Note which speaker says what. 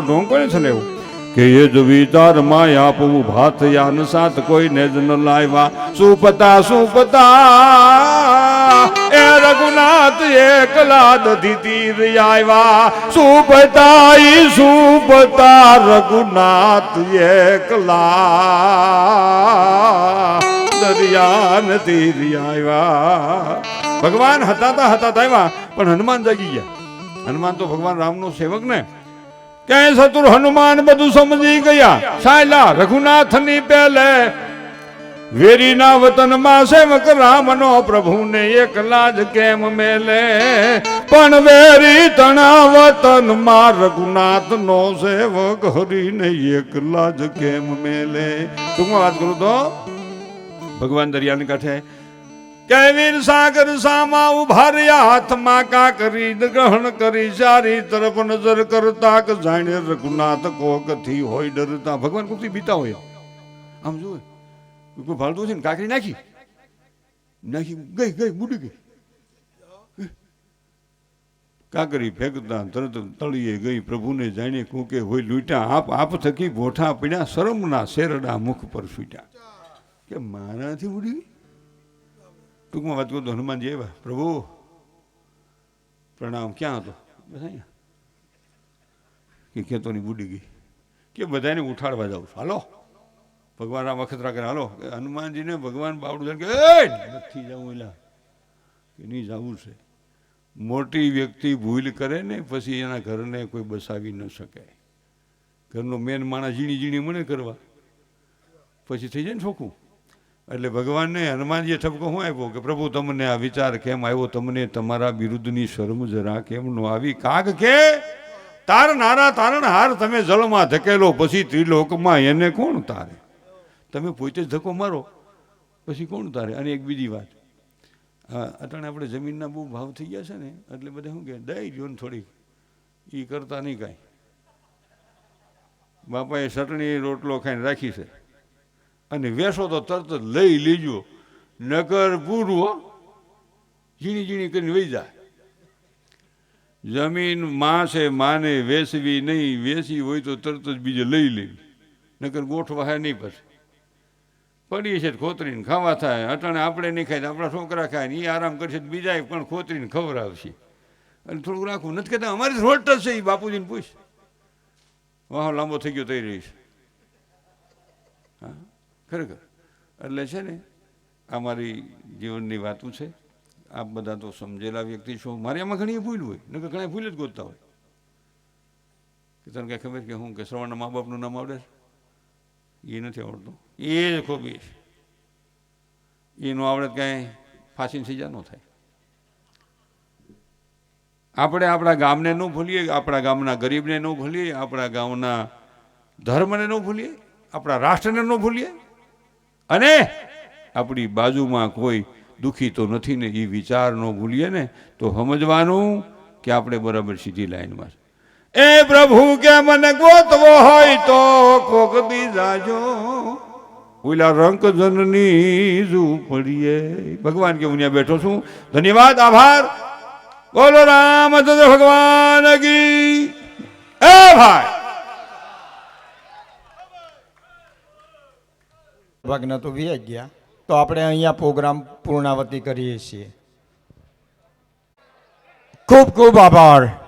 Speaker 1: હનુમાનનો ઢોંકો છે ને એવું? કે એ જ વિચારમાં આપવું ભાત યાન સાત કોઈને જ ન લાવ્યા. સુપતા સુપતા, એ રઘુનાથ એકલા દધી તીર આવ્યા. સુપતા ઈ, સુપતા રઘુનાથ એકલા દરિયાન નથી આવ્યા. ભગવાન હતા હતા તા આવ્યા, પણ હનુમાન જાગી ગયા. હનુમાન તો ભગવાન રામનો સેવક ને. ક્યાંય સતુર હનુમાન બધું સમજી ગયા? સાયલા, રઘુનાથની પહેલે વેરીના વતનમાં સેવક રામનો પ્રભુને એકલા જ કેમ મેલે? પણ વેરી તણા વતનમાં રઘુનાથનો સેવક હરીને એકલા જ કેમ મેલે? ટૂંકમાં વાત કરું તો? ભગવાન દરિયાની કાંઠે કેવીર સાગર સામા ઊભા રહ્યા હાથમાં કાકરી ગ્રહણ કરી, ચારી તરફ નજર કરતા કે જાણે રઘુનાથ કોકથી હોય ડરતા. ભગવાન કોકથી બીતા હોય આમ? જો કોઈ ફાલતું છે ને? કાકરી નાખી? નાખી, ગઈ ગઈ, બુડી ગઈ. કાકરી ફેંકતા તરત તળીએ ગઈ, પ્રભુને જાણે કોકે હોય લૂંટ્યા. આપ આપ થકી ગોઠા પડ્યા, શરમના શેરડા મુખ પર છૂટ્યા કે મારાથી ઉડી ગઈ ટૂંકમાં વાત કરું તો હનુમાનજી આવ્યા. પ્રભુ પ્રણામ. ક્યાં હતો? બસ અહીંયા. કે ખેતોની બુડી ગઈ. કે બધાને ઉઠાડવા જાઉં છું. હાલો. ભગવાન રામ અખતરા કરે હાલો. હનુમાનજીને ભગવાન બાવડું કે "એ, નથી જવું એલા. કે નહીં જવું છે. મોટી વ્યક્તિ ભૂલ કરે ને પછી એના ઘરને કોઈ બસાવી ન શકે. ઘરનો મેન માણસ ઝીણી ઝીણી મને કરવા. પછી થઈ જાય ને છોકું એટલે ભગવાનને હનુમાનજીએ ઠપકો શું આપ્યો કે પ્રભુ તમને આ વિચાર કેમ આવ્યો? તમને તમારા વિરુદ્ધની શરમ જરા કેમ નો આવી? કાગ કે તાર નારા, તારણ હાર તમે જળમાં ધકેલો, પછી ત્રિલોકમાં એને કોણ તારે તમે પોતે ધક્કો મારો, પછી કોણ તારે અને એક બીજી વાત. હા, અટાણે આપણે જમીનના બહુ ભાવ થઈ ગયા છે ને, એટલે બધા શું કે, દઈ જો ને થોડીક. એ કરતા નહીં કાંઈ. બાપાએ ચટણી, રોટલો ખાઈને રાખી છે. અને વેસો તો તરત જ લઈ લેજો. નગર પૂરું ઝીણી ઝીણી કરીને વહી જાય. જમીનમાં છે માને વેસવી નહીં, વેસી હોય તો તરત જ બીજે લઈ લેવી નગર ગોઠવા હે નહીં પછી. પડી છે ખોતરીને ખાવા થાય. અટાણે આપણે નહીં ખાય આપણા છોકરા ખાય ને એ આરામ કરશે બીજા પણ ખોતરીને ખબર આવશે અને થોડુંક રાખવું. નથી કહેતા અમારી રોટ છે એ બાપુજીને પૂછ. વાહ, લાંબો થઈ ગયો થઈ રહીશ હા. ખરેખર. એટલે છે ને, આ મારી જીવનની વાતું છે. આપ બધા તો સમજેલા વ્યક્તિ છો. મારે આમાં ઘણી ભૂલ હોય. નકર ઘણા ભૂલ જ ગોતતા હોય. કે તને કાંઈ ખબર કે હું કે શ્રવણના મા બાપનું નામ આવડે એ નથી આવડતું. એ જ ખોબી છે. એનું આવડે કાંઈ ફાંસીની સજા ન થાય. આપણે આપણા ગામને ન ભૂલીએ, આપણા ગામના ગરીબને ન ભૂલીએ, આપણા ગામના ધર્મને ન ભૂલીએ, આપણા રાષ્ટ્રને ન ભૂલીએ. અને આપણી બાજુમાં કોઈ દુઃખી તો નથી ને એ વિચાર ન ભૂલીએ ને, તો સમજવાનું કે આપણે બરાબર સીધી લાઈનમાં એ પ્રભુ કે મને ગોતવો હોય તો કોક બી જાજો ઓલા રંક જનની પડીએ. ભગવાન કે હું ત્યાં બેઠો છું. ધન્યવાદ, આભાર. બોલો રામચંદ્ર ભગવાન કી. એ ભાઈ.
Speaker 2: ભાગના તો વ્યાજ ગયા તો આપણે અહીંયા પ્રોગ્રામ પૂર્ણાવતી કરીએ છીએ. ખૂબ ખૂબ આભાર.